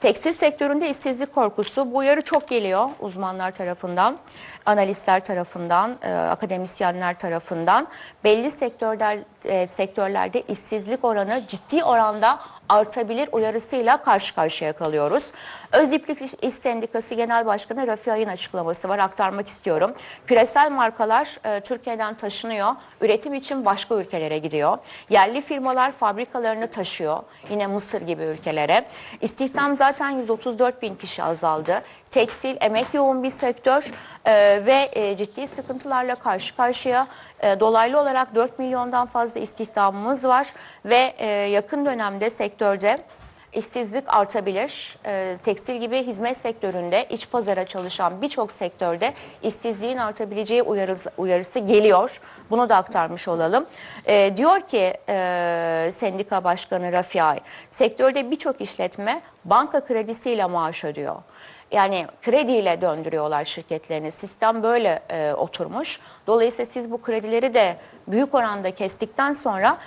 Tekstil sektöründe işsizlik korkusu bu uyarı çok geliyor uzmanlar tarafından, analistler tarafından, e, akademisyenler tarafından. Belli sektörler e, sektörlerde işsizlik oranı ciddi oranda artabilir uyarısıyla karşı karşıya kalıyoruz. Öziplik İş Sendikası Genel Başkanı Rafi Ay'ın açıklaması var aktarmak istiyorum. Küresel markalar e, Türkiye'den taşınıyor, üretim için başka ülkelere gidiyor. Yerli firmalar fabrikalarını taşıyor, yine Mısır gibi ülkelere. İstihdam zaten 134 bin kişi azaldı. Tekstil, emek yoğun bir sektör e, ve e, ciddi sıkıntılarla karşı karşıya. E, dolaylı olarak 4 milyondan fazla istihdamımız var ve e, yakın dönemde sektörde işsizlik artabilir. E, tekstil gibi hizmet sektöründe iç pazara çalışan birçok sektörde işsizliğin artabileceği uyarısı, uyarısı geliyor. Bunu da aktarmış olalım. E, diyor ki e, sendika başkanı Rafi Ay, sektörde birçok işletme banka kredisiyle maaş ödüyor. Yani krediyle döndürüyorlar şirketlerini. Sistem böyle e, oturmuş. Dolayısıyla siz bu kredileri de büyük oranda kestikten sonra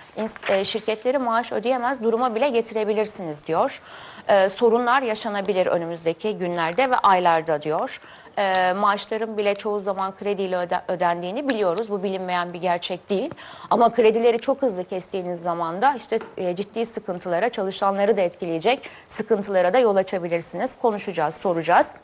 e, şirketleri maaş ödeyemez duruma bile getirebilirsiniz diyor. E, sorunlar yaşanabilir önümüzdeki günlerde ve aylarda diyor. E, maaşların bile çoğu zaman krediyle öde- ödendiğini biliyoruz. Bu bilinmeyen bir gerçek değil. Ama kredileri çok hızlı kestiğiniz zaman da işte e, ciddi sıkıntılara, çalışanları da etkileyecek sıkıntılara da yol açabilirsiniz. Konuşacağız, soracağız. konuşacağız.